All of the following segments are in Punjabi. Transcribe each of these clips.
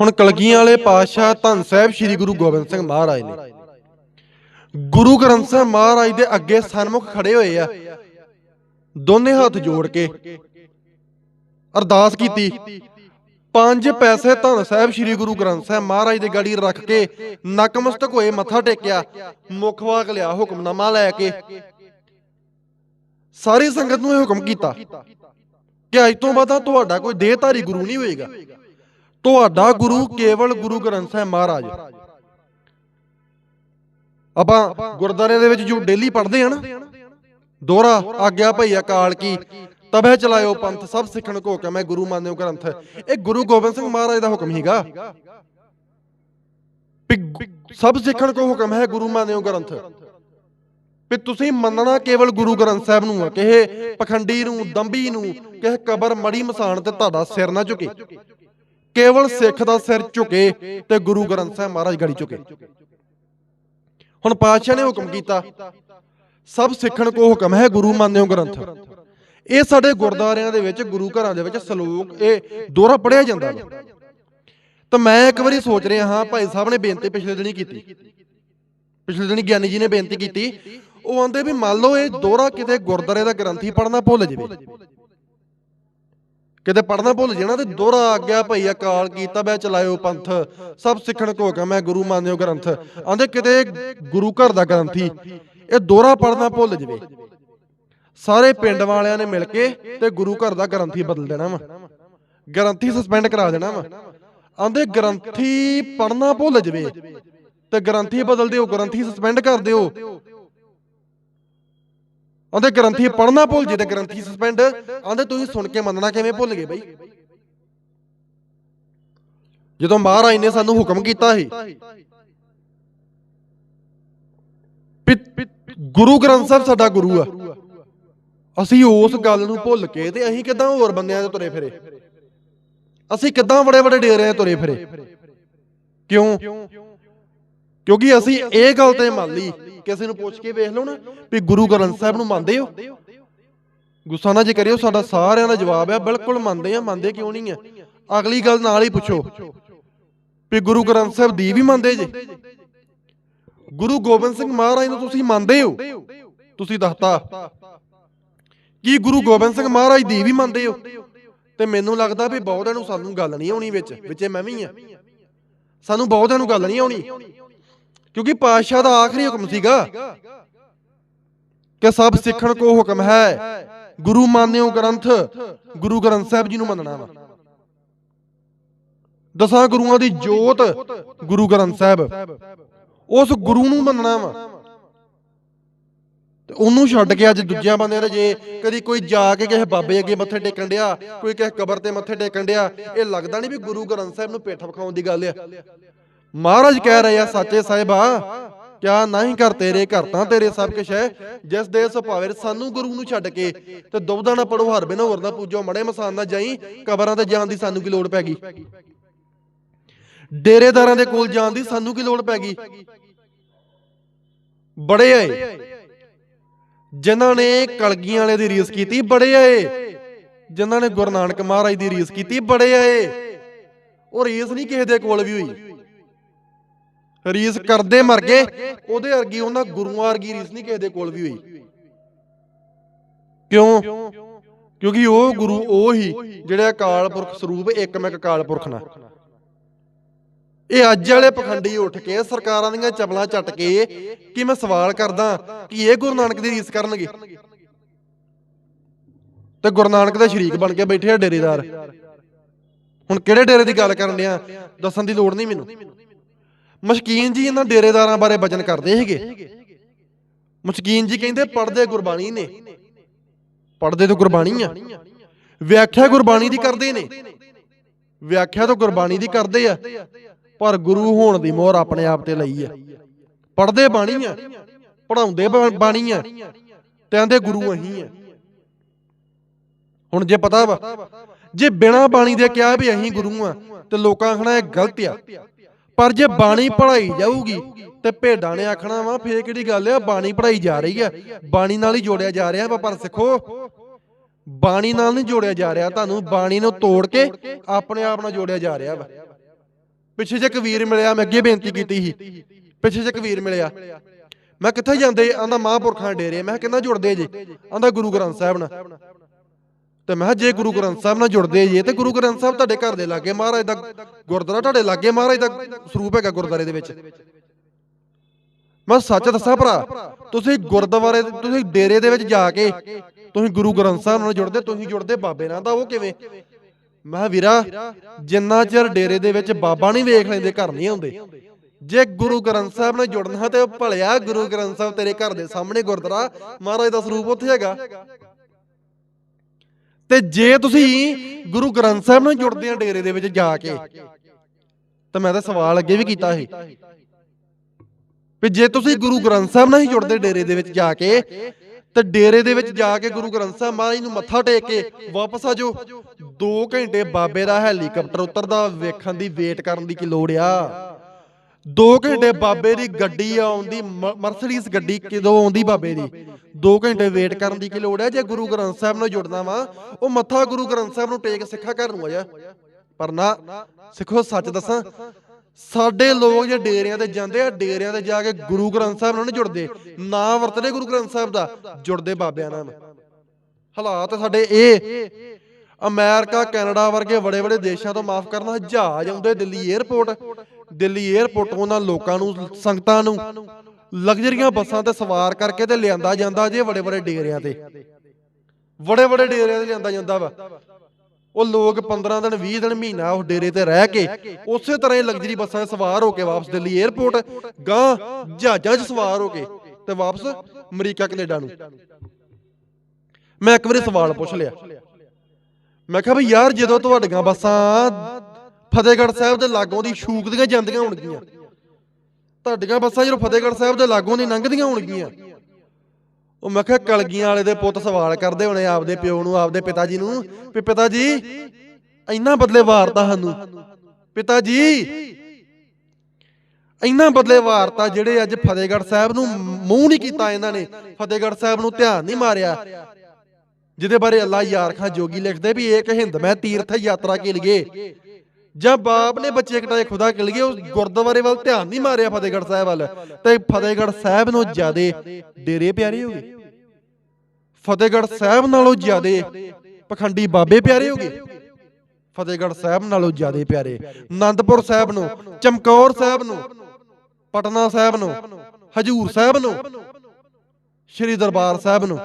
ਹੁਣ ਕਲਗੀਆਂ ਵਾਲੇ ਪਾਤਸ਼ਾਹ ਧੰਨ ਸਾਹਿਬ ਸ੍ਰੀ ਗੁਰੂ ਗੋਬਿੰਦ ਸਿੰਘ ਮਹਾਰਾਜ ਨੇ। ਗੁਰੂ ਗ੍ਰੰਥ ਸਾਹਿਬ ਮਹਾਰਾਜ ਦੇ ਅੱਗੇ ਸਨਮੁਖ ਖੜੇ ਹੋਏ ਆ। ਦੋਨੇ ਹੱਥ ਜੋੜ ਕੇ ਅਰਦਾਸ ਕੀਤੀ। ਪੰਜ ਪੈਸੇ ਧੰਨ ਸਾਹਿਬ ਸ੍ਰੀ ਗੁਰੂ ਗ੍ਰੰਥ ਸਾਹਿਬ ਮਹਾਰਾਜ ਦੇ ਗਾੜੀ ਰੱਖ ਕੇ ਨਕਮਸਤਕ ਹੋਏ ਮੱਥਾ ਟੇਕਿਆ। ਮੁਖ ਵਾਕ ਲਿਆ, ਹੁਕਮਨਾਮਾ ਲੈ ਕੇ। ਸਾਰੀ ਸੰਗਤ ਨੂੰ ਇਹ ਹੁਕਮ ਕੀਤਾ ਕਿ ਅੱਜ ਤੋਂ ਬਾਅਦ ਤੁਹਾਡਾ ਕੋਈ ਦੇਹਧਾਰੀ ਗੁਰੂ ਨਹੀਂ ਹੋਏਗਾ। ਤੁਹਾਡਾ ਗੁਰੂ ਕੇਵਲ ਗੁਰੂ ਗ੍ਰੰਥ ਸਾਹਿਬ ਮਹਾਰਾਜ। ਆਪਾਂ ਗੁਰਦਾਰੇ ਦੇ ਵਿੱਚ ਜੋ ਡੇਲੀ ਪੜ੍ਹਦੇ ਆ ਨਾ ਦੋਹਰਾ ਆਗਿਆ ਭਈ ਅਕਾਲ ਕੀ ਤਬੇ ਚਲਾਇਓ ਪੰਥ ਸਭ ਸਿੱਖਣ ਕੋ ਹੁਕਮ ਹੈ ਗੁਰੂ ਮਾਨਿਓ ਗ੍ਰੰਥ। ਇਹ ਗੁਰੂ ਗੋਬਿੰਦ ਸਿੰਘ ਮਹਾਰਾਜ ਦਾ ਹੁਕਮ ਹੀਗਾ ਸਭ ਸਿੱਖਣ ਕੋ ਹੁਕਮ ਹੈ ਗੁਰੂ ਮਾਨਿਓ ਗ੍ਰੰਥ। ਵੀ ਤੁਸੀਂ ਮੰਨਣਾ ਕੇਵਲ ਗੁਰੂ ਗ੍ਰੰਥ ਸਾਹਿਬ ਨੂੰ ਆ ਕਿਹੇ ਪਖੰਡੀ ਨੂੰ ਦੰਬੀ ਨੂੰ ਕਿਹੇ ਕਬਰ ਮੜੀ ਮਸਾਣ ਤੇ ਤੁਹਾਡਾ ਸਿਰ ਨਾ ਝੁਕੇ। ਕੇਵਲ ਸਿੱਖ ਦਾ ਸਿਰ ਝੁਕੇ ਤੇ ਗੁਰੂ ਗ੍ਰੰਥ ਸਾਹਿਬ ਮਹਾਰਾਜ ਗੜੀ ਝੁਕੇ। ਹੁਣ ਪਾਤਸ਼ਾਹ ਨੇ ਹੁਕਮ ਕੀਤਾ, ਸਭ ਸਿੱਖਣ ਕੋ ਹੁਕਮ ਹੈ ਗੁਰੂ ਮੰਨਿਓ ਗ੍ਰੰਥ। ਇਹ ਸਾਡੇ ਗੁਰਦੁਆਰਿਆਂ ਦੇ ਵਿੱਚ, ਗੁਰੂ ਘਰਾਂ ਦੇ ਵਿੱਚ ਸਲੋਕ, ਇਹ ਦੋਹਰਾ ਪੜਿਆ ਜਾਂਦਾ ਵਾ। ਤਾਂ ਮੈਂ ਇੱਕ ਵਾਰੀ ਸੋਚ ਰਿਹਾ ਹਾਂ, ਭਾਈ ਸਾਹਿਬ ਨੇ ਬੇਨਤੀ ਪਿਛਲੇ ਦਿਨੀ ਕੀਤੀ। ਪਿਛਲੇ ਦਿਨੀ ਗਿਆਨੀ ਜੀ ਨੇ ਬੇਨਤੀ ਕੀਤੀ। ਉਹ ਆਂਦੇ ਵੀ ਮੰਨ ਲਓ ਇਹ ਦੋਹਰਾ ਕਿਤੇ ਗੁਰਦੁਆਰੇ ਦਾ ਗ੍ਰੰਥੀ ਪੜਨਾ ਭੁੱਲ ਜਾਵੇ। ਕਿਤੇ ਪੜਨਾ ਭੁੱਲ ਜਾਣਾ ਤੇ ਦੋਹਰਾ ਆ ਭਈ ਅਕਾਲ ਕੀਤਾ ਬੈ ਚਲਾਇਓ ਪੰਥ। ਸਭ ਸਿੱਖਣ ਕੋ ਹੁਕਮ ਹੈ ਗੁਰੂ ਮੰਨਿਓ ਗ੍ਰੰਥ। ਆਂਦੇ ਕਿਤੇ ਗੁਰੂ ਘਰ ਦਾ ਗ੍ਰੰਥੀ, ਇਹ ਦੋਹਰਾ ਪੜਨਾ ਭੁੱਲ ਜਾਵੇ। ਸਾਰੇ ਪਿੰਡ ਵਾਲਿਆਂ ਨੇ ਮਿਲ ਕੇ ਤੇ ਗੁਰੂ ਘਰ ਦਾ ਗ੍ਰੰਥੀ ਬਦਲ ਦੇਣਾ ਵਾ। ਗ੍ਰੰਥੀ ਸਸਪੈਂਡ ਕਰਾ ਦੇਣਾ ਵਾ। ਆਂਦੇ ਗ੍ਰੰਥੀ ਪੜਨਾ ਭੁੱਲ ਜਾਵੇ ਤੇ ਗ੍ਰੰਥੀ ਬਦਲ ਦਿਓ, ਗ੍ਰੰਥੀ ਸਸਪੈਂਡ ਕਰ ਦਿਓ। ਆਂਦੇ ਗ੍ਰੰਥੀ ਪੜਨਾ ਭੁੱਲ ਜੇ ਤੇ ਗ੍ਰੰਥੀ ਸਸਪੈਂਡ ਆਂਦੇ ਤੁਸੀਂ ਸੁਣ ਕੇ ਮੰਨਣਾ ਕਿਵੇਂ ਭੁੱਲ ਗਏ ਬਈ? ਜਦੋਂ ਮਹਾਰਾਜ ਨੇ ਸਾਨੂੰ ਹੁਕਮ ਕੀਤਾ ਸੀ। ਗੁਰੂ ਗ੍ਰੰਥ ਸਾਹਿਬ ਸਾਡਾ ਗੁਰੂ ਆ। ਅਸੀਂ ਉਸ ਗੱਲ ਨੂੰ ਭੁੱਲ ਕੇ ਤੇ ਅਸੀਂ ਕਿਦਾਂ ਹੋਰ ਬੰਦਿਆਂ ਦੇ ਤੁਰੇ ਫਿਰੇ? ਅਸੀਂ ਕਿਦਾਂ ਬੜੇ ਬੜੇ ਡੇਰਿਆਂ 'ਤੇ ਤੁਰੇ ਫਿਰੇ? ਕਿਉਂ? ਕਿਉਂਕਿ ਅਸੀਂ ਇਹ ਗੱਲ ਤੇ ਮੰਨ ਲਈ। ਕਿਸੇ ਨੂੰ ਪੁੱਛ ਕੇ ਵੇਖ ਲਓ ਨਾ ਵੀ ਗੁਰੂ ਗ੍ਰੰਥ ਸਾਹਿਬ ਨੂੰ ਮੰਨਦੇ ਹੋ? ਗੁੱਸਾ ਨਾ ਜੇ ਕਰਿਓ, ਸਾਡਾ ਸਾਰਿਆਂ ਦਾ ਜਵਾਬ ਹੈ ਬਿਲਕੁਲ ਮੰਨਦੇ ਆ, ਮੰਨਦੇ ਕਿਉਂ ਨਹੀਂ ਆ? ਅਗਲੀ ਗੱਲ ਨਾਲ ਹੀ ਪੁੱਛੋ ਵੀ ਗੁਰੂ ਗ੍ਰੰਥ ਸਾਹਿਬ ਦੀ ਵੀ ਮੰਨਦੇ ਜੇ? ਗੁਰੂ ਗੋਬਿੰਦ ਸਿੰਘ ਮਹਾਰਾਜ ਨੂੰ ਤੁਸੀਂ ਮੰਨਦੇ ਹੋ? ਤੁਸੀਂ ਦੱਸਤਾ ਕੀ ਗੁਰੂ ਗੋਬਿੰਦ ਸਿੰਘ ਮਹਾਰਾਜ ਦੀ ਵੀ ਮੰਨਦੇ ਹੋ? ਤੇ ਮੈਨੂੰ ਲੱਗਦਾ ਵੀ ਬਹੁਤਿਆਂ ਨੂੰ ਸਾਨੂੰ ਗੱਲ ਨਹੀਂ ਆਉਣੀ ਵਿੱਚ, ਵਿੱਚੇ ਮੈਂ ਵੀ ਆ। ਸਾਨੂੰ ਬਹੁਤਿਆਂ ਨੂੰ ਗੱਲ ਨਹੀਂ ਆਉਣੀ। ਕਿਉਂਕਿ ਪਾਤਸ਼ਾਹ ਦਾ ਆਖਰੀ ਹੁਕਮ ਸੀਗਾ ਕਿ ਸਭ ਸਿੱਖਣ ਕੋ ਹੁਕਮ ਹੈ। ਗੁਰੂ ਮੰਨਿਓ ਗ੍ਰੰਥ, ਗੁਰੂ ਗ੍ਰੰਥ ਸਾਹਿਬ ਜੀ ਨੂੰ ਮੰਨਣਾ ਵਾ। ਦਸਾਂ ਗੁਰੂਆਂ ਦੀ ਜੋਤ ਗੁਰੂ ਗ੍ਰੰਥ ਸਾਹਿਬ। ਉਸ ਗੁਰੂ ਨੂੰ ਮੰਨਣਾ ਵਾ। ਤੇ ਉਹਨੂੰ ਛੱਡ ਕੇ ਅੱਜ ਦੂਜਿਆਂ ਬੰਦਿਆਂ ਦੇ ਜੇ ਕਦੀ ਕੋਈ ਜਾ ਕੇ ਕਿਸੇ ਬਾਬੇ ਅੱਗੇ ਮੱਥੇ ਟੇਕਣ ਡਿਆ, ਕੋਈ ਕਿਸੇ ਕਬਰ ਤੇ ਮੱਥੇ ਟੇਕਣ ਡਿਆ, ਇਹ ਲੱਗਦਾ ਨਹੀਂ ਵੀ ਗੁਰੂ ਗ੍ਰੰਥ ਸਾਹਿਬ ਨੂੰ ਪੇਠ ਵਿਖਾਉਣ ਦੀ ਗੱਲ ਆ। ਮਹਾਰਾਜ ਕਹਿ ਰਹੇ ਆ, ਸੱਚੇ ਸਾਹਿਬਾ ਕਿਆ ਨਹੀਂ ਕਰ ਤੇਰੇ, ਘਰ ਤਾਂ ਤੇਰੇ ਸਭ ਕੁਛ ਹੈ। ਜਿਸ ਦੇ ਸੁਭਾਵੇ ਸਾਨੂੰ ਗੁਰੂ ਨੂੰ ਛੱਡ ਕੇ ਤੇ ਦੁਬਦਾ ਨਾ ਪੜੋ ਹਰ ਬਿਨਾ ਹੋਰ ਨਾ ਪੂਜੋ, ਮੜੇ ਮਸਾਨ ਨਾ ਜਾਈ, ਕਬਰਾਂ ਤੇ ਜਾਣ ਦੀ ਸਾਨੂੰ ਕੀ ਲੋੜ ਪੈ ਗਈ? ਡੇਰੇਦਾਰਾਂ ਦੇ ਕੋਲ ਜਾਣ ਦੀ ਸਾਨੂੰ ਕੀ ਲੋੜ ਪੈ ਗਈ? ਬੜੇ ਆਏ। ਜਿਨ੍ਹਾਂ ਨੇ ਕਲਗੀਆਂ ਵਾਲੇ ਦੀ ਰੀਸ ਕੀਤੀ, ਬੜੇ ਆਏ। ਜਿਨ੍ਹਾਂ ਨੇ ਗੁਰੂ ਨਾਨਕ ਮਹਾਰਾਜ ਦੀ ਰੀਸ ਕੀਤੀ, ਬੜੇ ਆਏ। ਉਹ ਰੀਸ ਨਹੀਂ ਕਿਸੇ ਦੇ ਕੋਲ ਵੀ ਹੋਈ। ਰੀਸ ਕਰਦੇ ਮਰ ਗਏ। ਉਹਦੇ ਵਰਗੀ ਉਹਨਾਂ ਗੁਰੂਆਂ ਵਰਗੀ ਰੀਸ ਨਹੀਂ ਕਿਸੇ ਦੇ ਕੋਲ ਵੀ ਹੋਈ। ਕਿਉਂ? ਕਿਉਂਕਿ ਉਹ ਗੁਰੂ ਉਹ ਹੀ ਜਿਹੜਾ ਅਕਾਲ ਪੁਰਖ ਸਰੂਪ ਇੱਕਮਿਕ ਅਕਾਲ ਪੁਰਖ ਨਾਲ। ਇਹ ਅੱਜ ਵਾਲੇ ਪਖੰਡੀ ਉੱਠ ਕੇ ਸਰਕਾਰਾਂ ਦੀਆਂ ਚਪਲਾਂ ਚੱਟ ਕੇ ਕਿ ਮੈਂ ਸਵਾਲ ਕਰਦਾ ਕਿ ਇਹ ਗੁਰੂ ਨਾਨਕ ਦੀ ਰੀਸ ਕਰਨਗੇ? ਤੇ ਗੁਰੂ ਨਾਨਕ ਦੇ ਸ਼ਰੀਕ ਬਣ ਕੇ ਬੈਠੇ ਆ ਡੇਰੇਦਾਰ। ਹੁਣ ਕਿਹੜੇ ਡੇਰੇ ਦੀ ਗੱਲ ਕਰਨ ਡਿਆ? ਦੱਸਣ ਦੀ ਲੋੜ ਨਹੀਂ ਮੈਨੂੰ। ਮਸ਼ਕੀਨ ਜੀ ਇਹਨਾਂ ਡੇਰੇਦਾਰਾਂ ਬਾਰੇ ਬਚਨ ਕਰਦੇ ਸੀਗੇ। ਮਸ਼ਕੀਨ ਜੀ ਕਹਿੰਦੇ ਪੜਦੇ ਗੁਰਬਾਣੀ ਨੇ। ਪੜਦੇ ਤਾਂ ਗੁਰਬਾਣੀ ਆ। ਵਿਆਖਿਆ ਗੁਰਬਾਣੀ ਦੀ ਕਰਦੇ ਨੇ। ਵਿਆਖਿਆ ਤਾਂ ਗੁਰਬਾਣੀ ਦੀ ਕਰਦੇ ਆ। ਪਰ ਗੁਰੂ ਹੋਣ ਦੀ ਮੋਹਰ ਆਪਣੇ ਆਪ ਤੇ ਲਈ ਆ। ਪੜਦੇ ਬਾਣੀ ਆ। ਪੜਾਉਂਦੇ ਬਾਣੀ ਆ। ਤੇ ਆਂਦੇ ਗੁਰੂ ਅਹੀਂ ਆ। ਹੁਣ ਜੇ ਪਤਾ ਵਾ, ਜੇ ਬਿਨਾ ਬਾਣੀ ਦੇ ਕਿਹਾ ਵੀ ਅਹੀਂ ਗੁਰੂ ਆ, ਤੇ ਲੋਕਾਂ ਆਖਣਾ ਇਹ ਗਲਤ ਆ। ਪਰ ਜੇ ਬਾਣੀ ਪੜਾਈ ਜਾਊਗੀ ਤੇ ਭੇਡਾਂ ਨੇ ਆਖਣਾ ਵਾ ਫੇਰ ਕਿਹੜੀ ਗੱਲ ਆ? ਬਾਣੀ ਪੜਾਈ ਜਾ ਰਹੀ ਆ। ਬਾਣੀ ਨਾਲ ਹੀ ਜੋੜਿਆ ਜਾ ਰਿਹਾ ਵਾ ਪਰ ਸਿੱਖੋ ਬਾਣੀ ਨਾਲ ਨਹੀਂ ਜੋੜਿਆ ਜਾ ਰਿਹਾ ਤੁਹਾਨੂੰ ਬਾਣੀ ਨੂੰ ਤੋੜ ਕੇ ਆਪਣੇ ਆਪ ਨਾਲ ਜੋੜਿਆ ਜਾ ਰਿਹਾ ਵਾ। ਪਿੱਛੇ ਜੇ ਇੱਕ ਵੀਰ ਮਿਲਿਆ ਮੈਂ ਅੱਗੇ ਬੇਨਤੀ ਕੀਤੀ ਸੀ। ਪਿੱਛੇ ਜੇ ਇੱਕ ਵੀਰ ਮਿਲਿਆ। ਮੈਂ ਕਿੱਥੇ ਜਾਂਦੇ? ਆਂਦਾ ਮਹਾਂਪੁਰਖਾਂ ਦੇ ਡੇਰੇ ਮੈਂ ਕਿੰਨਾ ਜੁੜਦੇ ਜੇ? ਆਂਦਾ ਗੁਰੂ ਗ੍ਰੰਥ ਸਾਹਿਬ ਨਾਲ। ਤੇ ਮੈਂ ਕਿਹਾ ਜੇ ਗੁਰੂ ਗ੍ਰੰਥ ਸਾਹਿਬ ਨਾਲ ਜੁੜਦੇ ਜੇ ਤੇ ਗੁਰੂ ਗ੍ਰੰਥ ਸਾਹਿਬ ਤੁਹਾਡੇ ਘਰ ਦੇ ਲਾਗੇ ਮਹਾਰਾਜ ਦਾ ਗੁਰਦੁਆਰਾ ਤੁਹਾਡੇ ਲਾਗੇ ਮਹਾਰਾਜ ਦਾ ਸਰੂਪ ਹੈਗਾ ਗੁਰਦੁਆਰੇ ਦੇ ਵਿੱਚ। ਮੈਂ ਸੱਚ ਦੱਸਾਂ ਭਰਾ, ਤੁਸੀਂ ਗੁਰਦੁਆਰੇ ਤੁਸੀਂ ਡੇਰੇ ਦੇ ਵਿੱਚ ਜਾ ਕੇ ਤੁਸੀਂ ਗੁਰੂ ਗ੍ਰੰਥ ਸਾਹਿਬ ਨਾਲ ਜੁੜਦੇ, ਤੁਸੀਂ ਜੁੜਦੇ ਬਾਬੇ ਨਾਲ ਤਾਂ ਉਹ ਕਿਵੇਂ? ਮੈਂ ਕਿਹਾ ਵੀਰਾ, ਜਿੰਨਾ ਚਿਰ ਡੇਰੇ ਦੇ ਵਿੱਚ ਬਾਬਾ ਨਹੀਂ ਵੇਖ ਲੈਂਦੇ, ਘਰ ਨਹੀਂ ਆਉਂਦੇ। ਜੇ ਗੁਰੂ ਗ੍ਰੰਥ ਸਾਹਿਬ ਨਾਲ ਜੁੜਨਾ ਤੇ ਉਹ ਭਲਿਆ ਗੁਰੂ ਗ੍ਰੰਥ ਸਾਹਿਬ ਤੇਰੇ ਘਰ ਦੇ ਸਾਹਮਣੇ ਗੁਰਦੁਆਰਾ ਮਹਾਰਾਜ ਦਾ ਸਰੂਪ ਉੱਥੇ ਹੈਗਾ। ਤੇ ਜੇ ਤੁਸੀਂ ਗੁਰੂ ਗ੍ਰੰਥ ਸਾਹਿਬ ਨਾਲ ਜੁੜਦੇ ਆ ਡੇਰੇ ਦੇ ਵਿੱਚ ਜਾ ਕੇ, ਤਾਂ ਮੈਂ ਤਾਂ ਸਵਾਲ ਅੱਗੇ ਵੀ ਕੀਤਾ ਸੀ। ਵੀ ਜੇ ਤੁਸੀਂ ਗੁਰੂ ਗ੍ਰੰਥ ਸਾਹਿਬ ਨਾਲ ਹੀ ਜੁੜਦੇ ਡੇਰੇ ਦੇ ਵਿੱਚ ਜਾ ਕੇ, ਤੇ ਡੇਰੇ ਦੇ ਵਿੱਚ ਜਾ ਕੇ ਗੁਰੂ ਗ੍ਰੰਥ ਸਾਹਿਬ ਮਹਾਰਾਜ ਨੂੰ ਮੱਥਾ ਟੇਕ ਕੇ ਵਾਪਸ ਆ ਜਾਓ। 2 ਘੰਟੇ ਬਾਬੇ ਦਾ ਹੈਲੀਕਾਪਟਰ ਉਤਰਦਾ, ਵੇਖਣ ਦੀ ਵੇਟ ਕਰਨ ਦੀ ਕੀ ਲੋੜ ਆ? 2 ਘੰਟੇ ਬਾਬੇ ਦੀ ਗੱਡੀ ਆਉਂਦੀ ਮਰਸਡੀਜ਼ ਗੱਡੀ ਕਿਦੋਂ ਆਉਂਦੀ ਬਾਬੇ ਦੀ? 2 ਘੰਟੇ ਵੇਟ ਕਰਨ ਦੀ ਕੀ ਲੋੜ ਹੈ? ਜੇ ਗੁਰੂ ਗ੍ਰੰਥ ਸਾਹਿਬ ਨਾਲ ਜੁੜਨਾ ਵਾ, ਉਹ ਮੱਥਾ ਗੁਰੂ ਗ੍ਰੰਥ ਸਾਹਿਬ ਨੂੰ ਟੇਕ ਸਿੱਖਾ ਘਰ ਨੂੰ ਆ ਪਰ ਨਾ, ਸਿੱਖੋ ਸੱਚ ਦੱਸਾਂ, ਸਾਡੇ ਲੋਕ ਜੇ ਡੇਰਿਆਂ ਤੇ ਜਾਂਦੇ ਆ, ਡੇਰਿਆਂ ਤੇ ਜਾ ਕੇ ਗੁਰੂ ਗ੍ਰੰਥ ਸਾਹਿਬ ਨਾਲ ਨਹੀਂ ਜੁੜਦੇ। ਨਾ ਵਰਤਦੇ ਗੁਰੂ ਗ੍ਰੰਥ ਸਾਹਿਬ ਦਾ, ਜੁੜਦੇ ਬਾਬਿਆਂ ਨਾਲ। ਹਾਲਾਤ ਸਾਡੇ ਇਹ, ਅਮਰੀਕਾ, ਕੈਨੇਡਾ ਵਰਗੇ ਬੜੇ ਬੜੇ ਦੇਸ਼ਾਂ ਤੋਂ ਮਾਫ ਕਰਨਾ, ਜਹਾਜ਼ ਆਉਂਦੇ ਦਿੱਲੀ 에ਅਰਪੋਰਟ ਦਿੱਲੀ 에ਅਰਪੋਰਟ ਉਹਨਾਂ ਲੋਕਾਂ ਨੂੰ, ਸੰਗਤਾਂ ਨੂੰ। ਲਗਜ਼ਰੀਆਂ ਬੱਸਾਂ ਤੇ ਸਵਾਰ ਕਰਕੇ ਤੇ ਲਿਆਂਦਾ ਜਾਂਦਾ ਜੇ ਵੱਡੇ ਵੱਡੇ ਡੇਰਿਆਂ ਤੇ। ਬੜੇ ਵੱਡੇ ਡੇਰਿਆਂ ਤੇ ਲਿਆਂਦਾ ਜਾਂਦਾ ਵਾ। ਉਹ ਲੋਕ 15 ਦਿਨ 20 ਦਿਨ, ਮਹੀਨਾ ਉਹ ਡੇਰੇ ਤੇ ਰਹਿ ਕੇ ਉਸੇ ਤਰ੍ਹਾਂ ਹੀ ਲਗਜ਼ਰੀ ਬੱਸਾਂ 'ਚ ਸਵਾਰ ਹੋ ਕੇ ਵਾਪਸ ਦਿੱਲੀ 에ਅਰਪੋਰਟ ਗਾਂ ਜਹਾਜ਼ਾਂ 'ਚ ਸਵਾਰ ਹੋ ਕੇ ਤੇ ਵਾਪਸ ਅਮਰੀਕਾ, ਕੈਨੇਡਾ ਨੂੰ। ਮੈਂ ਇੱਕ ਵਾਰੀ ਸਵਾਲ ਪੁੱਛ ਲਿਆ। ਮੈਂ ਕਿਹਾ ਵੀ ਯਾਰ ਜਦੋਂ ਤੁਹਾਡੀਆਂ ਬੱਸਾਂ ਫਤਿਹਗੜ੍ਹ ਸਾਹਿਬ ਦੇ ਲਾਗੋਂ ਦੀ ਸ਼ੂਕਦੀਆਂ ਜਾਂਦੀਆਂ ਹੋਣਗੀਆਂ। ਤੁਹਾਡੀਆਂ ਬੱਸਾਂ ਜਦੋਂ ਫਤਿਹਗੜ੍ਹ ਸਾਹਿਬ ਦੇ ਲਾਗੋਂ ਦੀ ਲੰਘਦੀਆਂ ਹੋਣਗੀਆਂ। ਉਹ ਮੈਂ ਕਿਹਾ, ਕਲਗੀਆਂ ਵਾਲੇ ਦੇ ਪੁੱਤ ਸਵਾਲ ਕਰਦੇ ਹੋਣੇ ਆਪਦੇ ਪਿਓ ਨੂੰ, ਆਪਦੇ ਪਿਤਾ ਜੀ ਨੂੰ, ਵੀ ਪਿਤਾ ਜੀ ਇੰਨਾ ਬਦਲੇ ਵਾਰਤਾ ਸਾਨੂੰ। ਪਿਤਾ ਜੀ ਇੰਨਾ ਬਦਲੇ ਵਾਰਤਾ ਜਿਹੜੇ ਅੱਜ ਫਤਿਹਗੜ੍ਹ ਸਾਹਿਬ ਨੂੰ ਮੂੰਹ ਨਹੀਂ ਕੀਤਾ ਇਹਨਾਂ ਨੇ, ਫਤਿਹਗੜ੍ਹ ਸਾਹਿਬ ਨੂੰ ਧਿਆਨ ਨਹੀਂ ਮਾਰਿਆ। ਜਿਹਦੇ ਬਾਰੇ ਅੱਲਾ ਯਾਰ ਖਾਂ ਜੋਗੀ ਲਿਖਦੇ ਵੀ ਇੱਕ ਹਿੰਦ ਮੈਂ ਤੀਰਥ ਯਾਤਰਾ ਕੇ ਲਈਏ ਜਾਂ ਬਾਪ ਨੇ ਬੱਚੇ ਕਟਾਏ ਖੁਦਾ ਕੇ ਲਈਏ ਉਸ ਗੁਰਦੁਆਰੇ ਵੱਲ ਧਿਆਨ ਨਹੀਂ ਮਾਰਿਆ ਫਤਿਹਗੜ੍ਹ ਸਾਹਿਬ ਵੱਲ। ਤੇ ਫਤਿਹਗੜ੍ਹ ਸਾਹਿਬ ਨੂੰ ਜਿਆਦੇ ਡੇਰੇ ਪਿਆਰੇ ਹੋ ਗਏ ਫਤਿਹਗੜ੍ਹ ਸਾਹਿਬ ਨਾਲੋਂ ਜਿਆਦੇ ਪਖੰਡੀ ਬਾਬੇ ਪਿਆਰੇ ਹੋ ਗਏ ਫਤਿਹਗੜ੍ਹ ਸਾਹਿਬ ਨਾਲੋਂ ਜਿਆਦੇ ਪਿਆਰੇ। ਆਨੰਦਪੁਰ ਸਾਹਿਬ ਨੂੰ, ਚਮਕੌਰ ਸਾਹਿਬ ਨੂੰ, ਪਟਨਾ ਸਾਹਿਬ ਨੂੰ, ਹਜੂਰ ਸਾਹਿਬ ਨੂੰ, ਸ਼੍ਰੀ ਦਰਬਾਰ ਸਾਹਿਬ ਨੂੰ।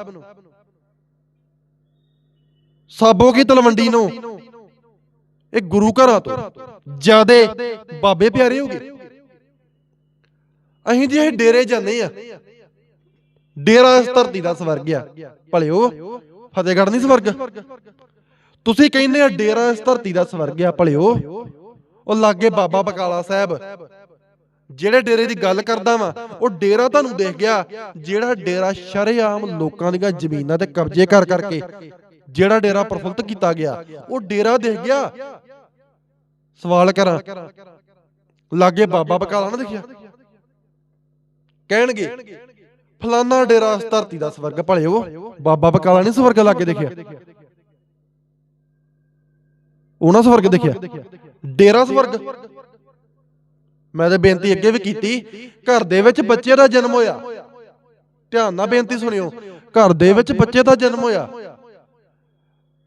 ਸਾਬੋ ਕੀ ਤਲਵੰਡੀ ਨੂੰ ਇਹ ਗੁਰੂ ਘਰਾਂ ਤੋਂ। ਜਿਆਦੇ ਬਾਬੇ ਪਿਆਰੇ ਹੋ ਗਏ ਅਸੀਂ ਜੇ ਡੇਰੇ ਜਾਂਦੇ ਆ ਡੇਰਾ ਇਸ ਧਰਤੀ ਦਾ ਸਵਰਗ ਆ। ਭਲਿਓ, ਫਤਿਹਗੜ੍ਹ ਨਹੀਂ ਸਵਰਗ? ਤੁਸੀਂ ਕਹਿੰਦੇ ਆ ਡੇਰਾ ਇਸ ਧਰਤੀ ਦਾ ਸਵਰਗ ਆ, ਭਲਿਓ। ਉਹ ਲਾਗੇ ਬਾਬਾ ਬਕਾਲਾ ਸਾਹਿਬ। ਜਿਹੜੇ ਡੇਰੇ ਦੀ ਗੱਲ ਕਰਦਾ ਵਾਂ, ਉਹ ਡੇਰਾ ਤੁਹਾਨੂੰ ਦੇਖ ਗਿਆ, ਜਿਹੜਾ ਡੇਰਾ ਸ਼ਰੇਆਮ ਲੋਕਾਂ ਦੀਆਂ ਜ਼ਮੀਨਾਂ ਤੇ ਕਬਜ਼ੇ ਕਰ ਕਰਕੇ, ਜਿਹੜਾ ਡੇਰਾ ਪ੍ਰਫੁੱਲਤ ਕੀਤਾ ਗਿਆ, ਉਹ ਡੇਰਾ ਦੇਖ ਗਿਆ। ਸਵਾਲ ਕਰਾਂ। ਲਾਗੇ ਬਾਬਾ ਬਕਾਲਾ ਨਾ ਦੇਖਿਆ। ਕਹਿਣਗੇ, ਫਲਾਨਾ ਡੇਰਾ ਇਸ ਧਰਤੀ ਦਾ ਸਵਰਗ ਭਲਿਓ ਬਾਬਾ ਬਕਾਲਾ ਨਹੀਂ ਸਵਰਗ ਲਾਗੇ ਦੇਖਿਆ। ਉਹਨਾਂ ਸਵਰਗ ਦੇਖਿਆ। ਡੇਰਾ ਸਵਰਗ। ਮੈਂ ਤੇ ਬੇਨਤੀ ਅੱਗੇ ਵੀ ਕੀਤੀ, ਘਰ ਦੇ ਵਿੱਚ ਬੱਚੇ ਦਾ ਜਨਮ ਹੋਇਆ। ਧਿਆਨ ਨਾਲ ਬੇਨਤੀ ਸੁਣਿਓ। ਘਰ ਦੇ ਵਿੱਚ ਬੱਚੇ ਦਾ ਜਨਮ ਹੋਇਆ।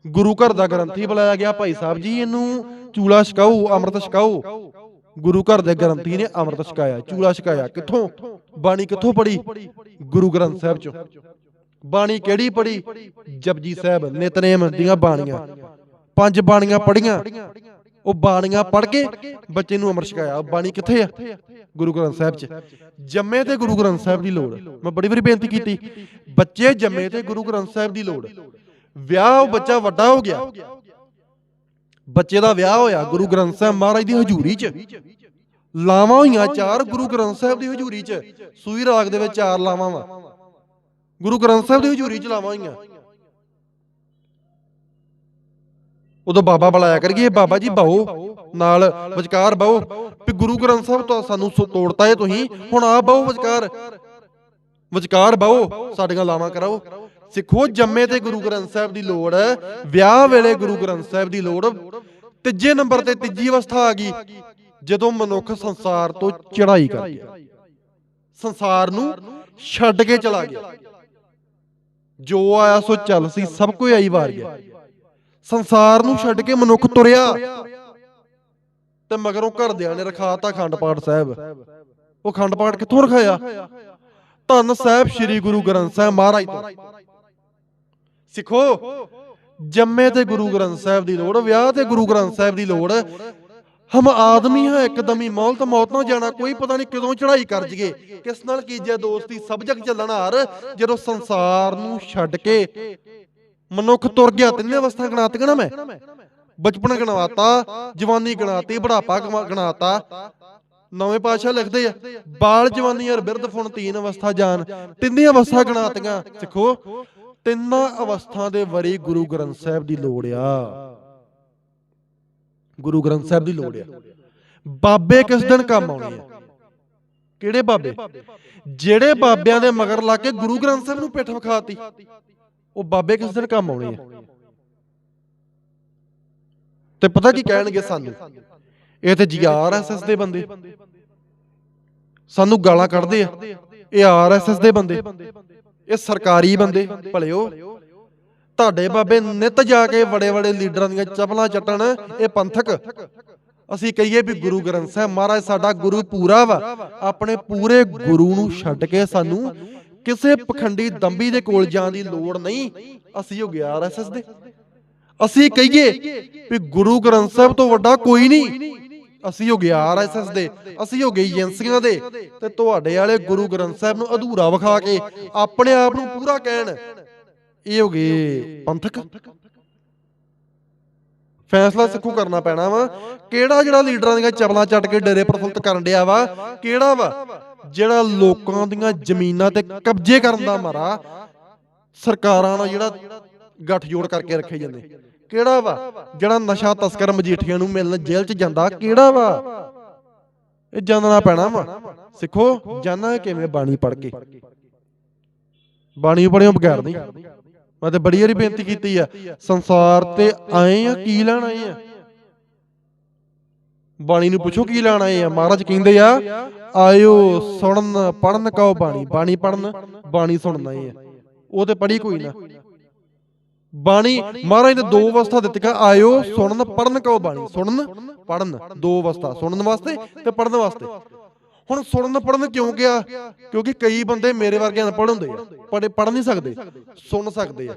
ਗੁਰੂ ਘਰ ਦਾ ਗ੍ਰੰਥੀ ਬੁਲਾਇਆ ਗਿਆ, ਭਾਈ ਸਾਹਿਬ ਜੀ ਇਹਨੂੰ ਚੂਲਾ ਛਕਾਓ, ਅੰਮ੍ਰਿਤ ਛਕਾਓ। ਗੁਰੂ ਘਰ ਦੇ ਗ੍ਰੰਥੀ ਨੇ ਅੰਮ੍ਰਿਤ ਛਕਾਇਆ, ਚੂਲਾ ਛਕਾਇਆ। ਕਿੱਥੋਂ? ਬਾਣੀ ਕਿੱਥੋਂ ਪੜੀ ਗੁਰੂ ਗ੍ਰੰਥ ਸਾਹਿਬ ਚੋਂ। ਬਾਣੀ ਕਿਹੜੀ ਪੜੀ ਜਪਜੀ ਸਾਹਿਬ, ਨਿਤਨੇਮ ਦੀਆਂ ਬਾਣੀਆਂ। ਪੰਜ ਬਾਣੀਆਂ ਪੜੀਆਂ ਉਹ ਬਾਣੀਆਂ ਪੜ ਕੇ ਬੱਚੇ ਨੂੰ ਅੰਮ੍ਰਿਤ ਛਕਾਇਆ। ਉਹ ਬਾਣੀ ਕਿੱਥੇ ਆ? ਗੁਰੂ ਗ੍ਰੰਥ ਸਾਹਿਬ 'ਚ। ਜੰਮੇ ਤੇ ਗੁਰੂ ਗ੍ਰੰਥ ਸਾਹਿਬ ਦੀ ਲੋੜ। ਮੈਂ ਬੜੀ ਵਾਰੀ ਬੇਨਤੀ ਕੀਤੀ। ਬੱਚੇ ਜੰਮੇ ਤੇ ਗੁਰੂ ਗ੍ਰੰਥ ਸਾਹਿਬ ਦੀ ਲੋੜ। ਵਿਆਹ ਉਹ ਬੱਚਾ ਵੱਡਾ ਹੋ ਗਿਆ। ਬੱਚੇ ਦਾ ਵਿਆਹ ਹੋਇਆ ਗੁਰੂ ਗ੍ਰੰਥ ਸਾਹਿਬ ਮਹਾਰਾਜ ਦੀ ਹਜ਼ੂਰੀ 'ਚ। ਲਾਵਾਂ ਹੋਈਆਂ ਚਾਰ ਗੁਰੂ ਗ੍ਰੰਥ ਸਾਹਿਬ ਦੀ ਹਜ਼ੂਰੀ 'ਚ। ਸੂਈ ਰਾਗ ਦੇ ਵਿੱਚ ਚਾਰ ਲਾਵਾਂ ਵਾ। ਗੁਰੂ ਗ੍ਰੰਥ ਸਾਹਿਬ ਦੀ ਹਜ਼ੂਰੀ 'ਚ ਲਾਵਾਂ ਹੋਈਆਂ। ਉਦੋਂ ਬਾਬਾ ਬੁਲਾਇਆ ਕਰੀਏ, ਬਾਬਾ ਜੀ ਬਾਓ, ਨਾਲ ਵਿਚਕਾਰ ਬਾਓ। ਵੀ ਗੁਰੂ ਗ੍ਰੰਥ ਸਾਹਿਬ ਤੋਂ ਸਾਨੂੰ ਤੋੜਤਾ ਏ ਤੁਸੀਂ, ਹੁਣ ਆ ਬਾਓ ਵਿਚਕਾਰ। ਵਿਚਕਾਰ ਬਾਓ, ਸਾਡੀਆਂ ਲਾਵਾਂ ਕਰਾਓ। ਸਿੱਖੋ, ਜੰਮੇ ਤੇ ਗੁਰੂ ਗ੍ਰੰਥ ਸਾਹਿਬ ਦੀ ਲੋੜ ਵਿਆਹ ਵੇਲੇ ਗੁਰੂ ਗ੍ਰੰਥ ਸਾਹਿਬ ਦੀ ਲੋੜ, ਤੀਜੇ ਨੰਬਰ ਤੇ ਤੀਜੀ ਅਵਸਥਾ ਆ ਗਈ, ਜਦੋਂ ਮਨੁੱਖ ਸੰਸਾਰ ਤੋਂ ਚੜ੍ਹਾਈ ਕਰ ਗਿਆ। ਸੰਸਾਰ ਨੂੰ ਛੱਡ ਕੇ ਚਲਾ ਗਿਆ। ਜੋ ਆਇਆ ਸੋ ਚੱਲ ਸੀ, ਸਭ ਕੋਈ ਆਈ ਵਾਰ ਗਿਆ। ਸੰਸਾਰ ਨੂੰ ਛੱਡ ਕੇ ਮਨੁੱਖ ਤੁਰਿਆ। ਤੇ ਮਗਰੋਂ ਘਰਦਿਆਂ ਨੇ ਰਖਾਤਾ ਖੰਡ ਪਾਠ ਸਾਹਿਬ। ਉਹ ਖੰਡ ਪਾਠ ਕਿੱਥੋਂ ਰਖਾਇਆ? ਧੰਨ ਸਾਹਿਬ, ਸ੍ਰੀ ਗੁਰੂ ਗ੍ਰੰਥ ਸਾਹਿਬ ਮਹਾਰਾਜ ਤੋਂ। ਸਿੱਖੋ। ਜੰਮੇ ਤੇ ਗੁਰੂ ਗ੍ਰੰਥ ਸਾਹਿਬ ਦੀ ਲੋੜ, ਵਿਆਹ ਤੇ ਗੁਰੂ ਗ੍ਰੰਥ ਸਾਹਿਬ ਦੀ ਲੋੜ। ਹਮ ਆਦਮੀ ਹੈ, ਇੱਕਦਮੀ ਮੌਤ ਮੌਤ ਨਾ ਜਾਣਾ, ਕੋਈ ਪਤਾ ਨਹੀਂ ਕਦੋਂ ਚੜ੍ਹਾਈ ਕਰ ਜਗੇ ਕਿਸ ਨਾਲ ਕੀਜੇ ਦੋਸਤੀ ਸਭ ਜਗ ਚੱਲਣ ਹਾਰ, ਜਦੋਂ ਸੰਸਾਰ ਨੂੰ ਛੱਡ ਕੇ ਮਨੁੱਖ ਤੁਰ ਗਿਆ। ਤਿੰਨੇ ਅਵਸਥਾ ਗਣਾਤੀਆਂ ਨਾ ਮੈਂ। ਬਚਪਨ ਗਣਾਤਾ ਜਵਾਨੀ ਗਣਾਤੀ, ਬੁਢਾਪਾ ਗਣਾਤਾ। ਨਵੇਂ ਪਾਤਸ਼ਾਹ ਲਿਖਦੇ ਆ, ਬਾਲ ਜਵਾਨੀ ਅਰ ਬਿਰਧ ਫੁਣ ਤੀਨ ਅਵਸਥਾ ਜਾਨ। ਤਿੰਨੇ ਅਵਸਥਾ ਗਣਾਤੀਆਂ। ਸਿੱਖੋ। ਤਿੰਨਾਂ ਅਵਸਥਾ ਦੇ ਵਰੀ ਗੁਰੂ ਗ੍ਰੰਥ ਸਾਹਿਬ ਦੀ ਲੋੜ ਆ। ਗੁਰੂ ਗ੍ਰੰਥ ਸਾਹਿਬ ਦੀ ਲੋੜ ਆ। ਬਾਬੇ ਕਿਸ ਦਿਨ ਕੰਮ ਆਉਣੇ ਆ? ਕਿਹੜੇ ਬਾਬੇ? ਜਿਹੜੇ ਬਾਬਿਆਂ ਦੇ ਮਗਰ ਲਾ ਕੇ ਗੁਰੂ ਗ੍ਰੰਥ ਸਾਹਿਬ ਨੂੰ ਪਿੱਠ ਵਿਖਾਤੀ, ਉਹ ਬਾਬੇ ਕਿਸ ਦਿਨ ਕੰਮ ਆਉਣੇ ਆ? ਤੇ ਪਤਾ ਕੀ ਕਹਿਣਗੇ ਸਾਨੂੰ? ਇਹ ਤੇ ਜੀ ਆਰਐਸਐਸ ਦੇ ਬੰਦੇ। ਸਾਨੂੰ ਗਾਲਾਂ ਕੱਢਦੇ ਆ। ਇਹ ਆਰਐਸਐਸ ਦੇ ਬੰਦੇ। ਇਹ ਸਰਕਾਰੀ ਬੰਦੇ, ਭਲਿਓ। ਤੁਹਾਡੇ ਬਾਬੇ ਨਿਤ ਜਾ ਕੇ ਬੜੇ ਬੜੇ ਲੀਡਰਾਂ ਦੀਆਂ ਚਪਲਾਂ ਚੱਟਣ, ਇਹ ਪੰਥਕ। ਅਸੀਂ ਕਹੀਏ ਵੀ ਗੁਰੂ ਗ੍ਰੰਥ ਸਾਹਿਬ ਮਹਾਰਾਜ ਸਾਡਾ ਗੁਰੂ ਪੂਰਾ ਵਾ। ਆਪਣੇ ਪੂਰੇ ਗੁਰੂ ਨੂੰ ਛੱਡ ਕੇ ਸਾਨੂੰ ਕਿਸੇ ਪਖੰਡੀ ਦੰਬੀ ਦੇ ਕੋਲ ਜਾਣ ਦੀ ਲੋੜ ਨਹੀਂ। ਅਸੀਂ ਹੋ ਗਿਆ ਆਰਐਸਐਸ ਦੇ। ਅਸੀਂ ਕਹੀਏ ਵੀ ਗੁਰੂ ਗ੍ਰੰਥ ਸਾਹਿਬ ਤੋਂ ਵੱਡਾ ਕੋਈ ਨਹੀਂ। ਅਸੀਂ ਹੋ ਗਿਆ ਆਰਐਸਐਸ ਦੇ, ਅਸੀਂ ਹੋ ਗਏ ਏਜੰਸੀਆਂ ਦੇ ਤੇ ਤੁਹਾਡੇ ਵਾਲੇ ਗੁਰੂ ਗ੍ਰੰਥ ਸਾਹਿਬ ਨੂੰ ਅਧੂਰਾ ਵਿਖਾ ਕੇ ਆਪਣੇ ਆਪ ਨੂੰ ਪੂਰਾ ਕਹਿਣ। ਇਹ ਹੋ ਗਏ ਪੰਥਕ। ਫੈਸਲਾ ਸਿੱਖੂ ਕਰਨਾ ਪੈਣਾ ਵਾ। ਕਿਹੜਾ ਜਿਹੜਾ ਲੀਡਰਾਂ ਦੀਆਂ ਚਪਲਾਂ ਚੱਟ ਕੇ ਡੇਰੇ ਪ੍ਰਫੁੱਲਤ ਕਰਨ ਡਿਆ ਵਾ, ਕਿਹੜਾ ਵਾ? ਜਿਹੜਾ ਲੋਕਾਂ ਦੀਆਂ ਜ਼ਮੀਨਾਂ ਤੇ ਕਬਜ਼ੇ ਕਰਨ ਦਾ ਮਾਰਾ, ਸਰਕਾਰਾਂ ਨਾਲ ਜਿਹੜਾ ਗੱਠਜੋੜ ਕਰਕੇ ਰੱਖੇ ਜਾਂਦੇ। ਕਿਹੜਾ ਵਾ? ਜਿਹੜਾ ਨਸ਼ਾ ਤਸਕਰ ਮਜੀਠੀਆਂ ਨੂੰ ਮਿਲਣ ਜੇਲ੍ਹ 'ਚ ਜਾਂਦਾ, ਕਿਹੜਾ ਵਾ? ਇਹ ਜਾਣਨਾ ਪੈਣਾ ਵਾ। ਸਿੱਖੋ ਜਾਣਾ ਕਿਵੇਂ ਬਾਣੀ ਪੜ ਕੇ। ਬਾਣੀ ਪੜਿਓ ਬਗੈਰ ਨਹੀਂ। ਮੈਂ ਤੇ ਬੜੀ ਵਾਰੀ ਬੇਨਤੀ ਕੀਤੀ ਆ, ਸੰਸਾਰ ਤੇ ਆਏ ਆ, ਕੀ ਲੈਣ ਆਏ ਆ? ਬਾਣੀ ਨੂੰ ਪੁੱਛੋ, ਕੀ ਲੈਣ ਆਏ ਆ? ਮਹਾਰਾਜ ਕਹਿੰਦੇ ਆ, ਆਇਓ ਸੁਣਨ ਪੜਨ ਕਹੋ ਬਾਣੀ। ਬਾਣੀ ਪੜਨ ਬਾਣੀ ਸੁਣਨ ਆਏ ਆ। ਉਹ ਤੇ ਪੜੀ ਕੋਈ ਨਾ। ਬਾਣੀ ਮਹਾਰਾਜ ਨੇ ਦੋ ਅਵਸਥਾ ਦਿੱਤੀਆਂ ਆਇਓ ਸੁਣਨ ਪੜਨ ਕਹੋ ਬਾਣੀ ਸੁਣਨ ਪੜਨ ਦੋ ਅਵਸਥਾ ਸੁਣਨ ਵਾਸਤੇ ਤੇ ਪੜਨ ਵਾਸਤੇ। ਹੁਣ ਸੁਣਨ ਪੜਨ ਕਿਉਂ ਗਿਆ? ਕਿਉਂਕਿ ਕਈ ਬੰਦੇ ਮੇਰੇ ਵਰਗੇ ਅਨਪੜ੍ਹ ਹੁੰਦੇ ਆ ਪੜੇ ਪੜ ਨਹੀਂ ਸਕਦੇ ਸੁਣ ਸਕਦੇ ਆ।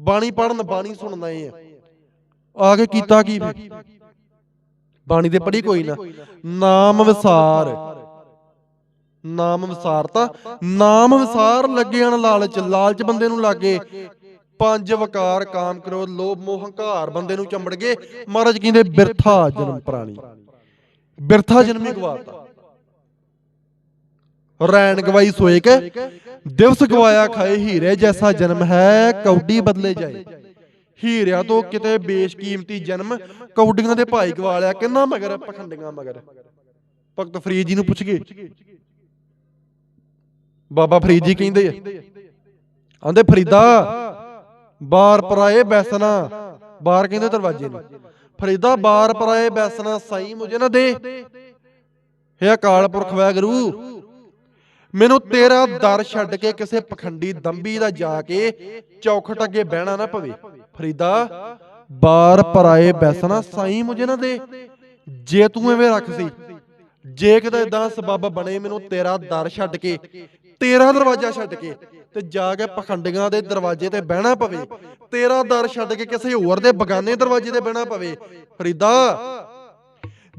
ਬਾਣੀ ਪੜਨ ਬਾਣੀ ਸੁਣਨ ਆਏ ਆ। ਆ ਕੇ ਕੀਤਾ ਕੀ ਬਾਣੀ ਤੇ ਪੜੀ ਕੋਈ ਨਾ। ਨਾਮ ਵਿਸਾਰ। ਨਾਮ ਵਿਸਾਰਤਾ। ਨਾਮ ਵਿਸਾਰ ਲੱਗਿਆਣ ਲਾਲਚ ਲਾਲਚ ਬੰਦੇ ਨੂੰ ਲੱਗੇ। ਪੰਜ ਵਕਾਰ ਕਾਮ ਕਰੋ, ਲੋਭ ਮੋਹ ਹੰਕਾਰ ਬੰਦੇ ਨੂੰ ਚੰਬੜ ਗਏ। ਮਹਾਰਾਜ ਕਹਿੰਦੇ, ਬਿਰਥਾ ਜਨਮ ਪ੍ਰਾਣੀ। ਬਿਰਥਾ ਜਨਮੀ ਗਵਾਤਾ। ਰੈਣ ਗਵਾਈ ਸੋਏ ਕੇ, ਦਿਵਸ ਗਵਾਇਆ ਖਾਏ, ਹੀਰੇ ਜੈਸਾ ਜਨਮ ਹੈ, ਕੌਡੀ ਬਦਲੇ ਜਾਏ। ਹੀਰਿਆਂ ਤੋਂ ਕਿਤੇ ਬੇਸ਼ਕੀਮਤੀ ਜਨਮ, ਕੌਡੀਆਂ ਦੇ ਭਾਈ ਗਵਾ ਲਿਆ, ਕਿੰਨਾ ਮਗਰ, ਪਖੰਡੀਆਂ ਮਗਰ। ਭਗਤ ਫਰੀਦ ਜੀ ਨੂੰ ਪੁੱਛ ਗਏ। ਬਾਬਾ ਫਰੀਦ ਜੀ ਕਹਿੰਦੇ ਆ, ਆਂਦੇ, ਫਰੀਦਾ ਬਾਰ ਪਰਾਏ ਬੈਸਨਾ ਬਾਰ ਕਹਿੰਦੇ ਦਰਵਾਜ਼ੇ ਨੂੰ। ਫਰੀਦਾ ਬਾਰ ਪਰਾਏ ਬੈਸਨਾ ਸਾਈ ਮੁਝੇ ਨਾ ਦੇ। ਹੈ ਅਕਾਲ ਪੁਰਖ ਵੈਗਰੂ ਮੈਨੂੰ ਤੇਰਾ ਦਰ ਛੱਡ ਕੇ ਕਿਸੇ ਪਖੰਡੀ ਦੰਬੀ ਦਾ ਜਾ ਕੇ ਚੌਖਟ ਅੱਗੇ ਬਹਿਣਾ ਨਾ ਪਵੇ। ਫਰੀਦਾ ਬਾਰ ਪਰਾਏ ਬੈਸਣਾ ਸਾਈ ਮੁਝੇ ਨਾ ਦੇ। ਜੇ ਤੂੰ ਐਵੇਂ ਰੱਖ ਸੀ, ਜੇ ਕਿਤੇ ਇਦਾਂ ਸਬੱਬ ਬਣੇ ਮੈਨੂੰ ਤੇਰਾ ਦਰ ਛੱਡ ਕੇ, ਤੇਰਾ ਦਰਵਾਜ਼ਾ ਛੱਡ ਕੇ ਤੇ ਜਾ ਕੇ ਪਖੰਡੀਆਂ ਦੇ ਦਰਵਾਜ਼ੇ ਤੇ ਬਹਿਣਾ ਪਵੇ। ਤੇਰਾ ਦਰ ਛੱਡ ਕੇ ਕਿਸੇ ਹੋਰ ਦੇ ਬਗਾਨੇ ਦਰਵਾਜ਼ੇ ਤੇ ਬਹਿਣਾ ਪਵੇ। ਫਰੀਦਾ,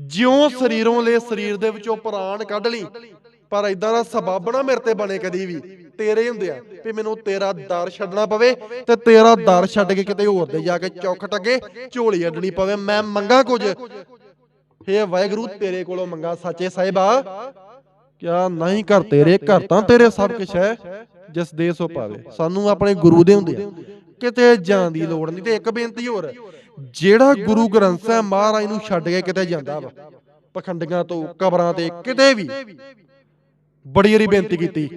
ਜਿਉਂ ਸਰੀਰੋਂ ਲੈ ਸਰੀਰ ਦੇ ਵਿੱਚੋਂ ਪ੍ਰਾਣ ਕੱਢ ਲਈ, ਪਰ ਇਦਾਂ ਦਾ ਸਬੱਬ ਨਾ ਮੇਰੇ ਤੇ ਬਣੇ ਕਦੀ ਵੀ। ਤੇਰੇ ਹੁੰਦੇ ਆ ਵੀ ਮੈਨੂੰ ਤੇਰਾ ਦਰ ਛੱਡਣਾ ਪਵੇ ਤੇ ਤੇਰਾ ਦਰ ਛੱਡ ਕੇ ਕਿਤੇ ਹੋਰ ਦੇ ਜਾ ਕੇ ਚੌਖਟ ਅੱਗੇ ਝੋਲੀ ਅੱਡਣੀ ਪਵੇ। ਮੈਂ ਮੰਗਾ ਕੁਝ। ਹੇ ਵਾਹਿਗੁਰੂ, ਤੇਰੇ ਕੋਲੋਂ ਮੰਗਾ ਸੱਚੇ ਸਾਹਿਬਾ। ਕਿਆ ਨਹੀਂ ਘਰ ਤੇਰੇ, ਘਰ ਤਾਂ ਤੇਰੇ ਸਭ ਕੁਝ ਹੈ, ਜਿਸ ਦੇ ਸੋ ਪਾਵੇ ਸਾਨੂੰ ਆਪਣੇ ਗੁਰੂ ਦੇ ਹੁੰਦੇ ਆ। ਕਿਤੇ ਜਾਣ ਦੀ ਲੋੜ ਨਹੀਂ ਤੇ ਇੱਕ ਬੇਨਤੀ ਹੋਰ, ਜਿਹੜਾ ਗੁਰੂ ਗ੍ਰੰਥ ਸਾਹਿਬ ਮਹਾਰਾਜ ਨੂੰ ਛੱਡ ਕੇ ਕਿਤੇ ਜਾਂਦਾ ਵਾ, ਪਖੰਡੀਆਂ ਤੋਂ, ਕਬਰਾਂ ਤੇ, ਕਿਤੇ ਵੀ, ਬੜੀ ਵਾਰੀ ਬੇਨਤੀ ਕੀਤੀ।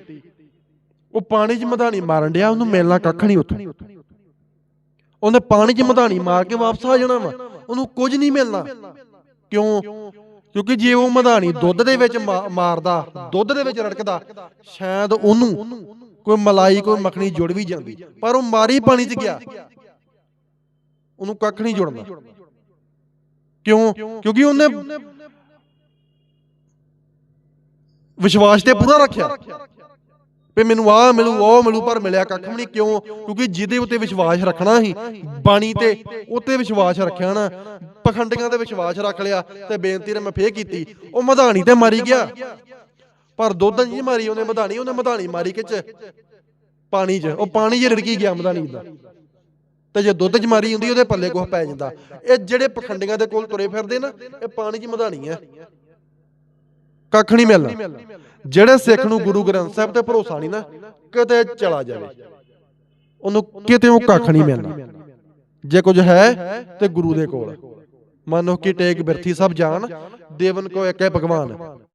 ਉਹ ਪਾਣੀ 'ਚ ਮਧਾਣੀ ਮਾਰਨ ਡਿਆ, ਉਹਨੂੰ ਮਿਲਣਾ ਕੱਖ ਨਹੀਂ ਉੱਥੋਂ। ਉਹਨੇ ਪਾਣੀ 'ਚ ਮਧਾਣੀ ਮਾਰ ਕੇ ਵਾਪਸ ਆ ਜਾਣਾ ਵਾ, ਉਹਨੂੰ ਕੁਝ ਨਹੀਂ ਮਿਲਣਾ। ਕਿਉਂ? ਕਿਉਂਕਿ ਜੇ ਉਹ ਮਧਾਣੀ ਦੁੱਧ ਦੇ ਵਿੱਚ ਮਾਰਦਾ, ਦੁੱਧ ਦੇ ਵਿੱਚ ਰੜਕਦਾ, ਸ਼ਾਇਦ ਉਹਨੂੰ ਕੋਈ ਮਲਾਈ, ਕੋਈ ਮੱਖਣੀ ਜੁੜ ਵੀ ਜਾਂਦੀ। ਪਰ ਉਹ ਮਾਰੀ ਪਾਣੀ 'ਚ ਗਿਆ। ਉਹਨੂੰ ਕੱਖ ਨਹੀਂ ਜੁੜਨਾ ਕਿਉਂ? ਕਿਉਂਕਿ ਉਹਨੇ ਵਿਸ਼ਵਾਸ ਤੇ ਪੂਰਾ ਰੱਖਿਆ। ਵੀ ਮੈਨੂੰ ਆ ਮਿਲੂ ਉਹ ਮਿਲੂ ਪਰ ਮਿਲਿਆ ਕੱਖ ਵੀ ਨਹੀਂ ਕਿਉਂ? ਕਿਉਂਕਿ ਜਿਹਦੇ ਉੱਤੇ ਵਿਸ਼ਵਾਸ ਰੱਖਣਾ ਸੀ ਬਾਣੀ ਤੇ ਉੱਤੇ ਵਿਸ਼ਵਾਸ ਰੱਖਿਆ ਨਾ ਪਖੰਡੀਆਂ ਤੇ ਵਿਸ਼ਵਾਸ ਰੱਖ ਲਿਆ ਤੇ ਬੇਨਤੀ ਨੇ ਮੈਂ ਫੇਰ ਕੀਤੀ ਉਹ ਮਧਾਣੀ ਤੇ ਮਾਰੀ ਗਿਆ। ਪਰ ਦੁੱਧ ਨਹੀਂ ਮਾਰੀ ਉਹਨੇ ਮਧਾਣੀ ਉਹਨੇ ਮਧਾਣੀ ਮਾਰੀ ਕਿਚ ਪਾਣੀ 'ਚ ਉਹ ਪਾਣੀ 'ਚ ਰਿੜਕੀ ਗਿਆ ਮਧਾਣੀ ਦਾ। ਤੇ ਜੇ ਦੁੱਧ 'ਚ ਮਾਰੀ ਹੁੰਦੀ ਉਹਦੇ ਪੱਲੇ ਕੁਝ ਪੈ ਜਾਂਦਾ। ਇਹ ਜਿਹੜੇ ਪਖੰਡੀਆਂ ਦੇ ਕੋਲ ਤੁਰੇ ਫਿਰਦੇ ਨਾ ਇਹ ਪਾਣੀ 'ਚ ਮਧਾਣੀ ਹੈ। ਕੱਖ ਨਹੀਂ ਮਿਲਣਾ। ਜਿਹੜੇ ਸਿੱਖ ਨੂੰ ਗੁਰੂ ਗ੍ਰੰਥ ਸਾਹਿਬ ਤੇ ਭਰੋਸਾ ਨਹੀਂ ਨਾ, ਕਿਤੇ ਚਲਾ ਜਾਵੇ। ਉਹਨੂੰ ਕਿਤੇ ਉਹ ਕੱਖ ਨਹੀਂ ਮਿਲਣਾ। ਜੇ ਕੁਝ ਹੈ ਤੇ ਗੁਰੂ ਦੇ ਕੋਲ। ਮਨੋ ਕਿ ਟੇਕ ਬਿਰਥੀ ਸਭ ਜਾਣ, ਦੇਵਨ ਕੋ ਇੱਕ ਹੈ ਭਗਵਾਨ।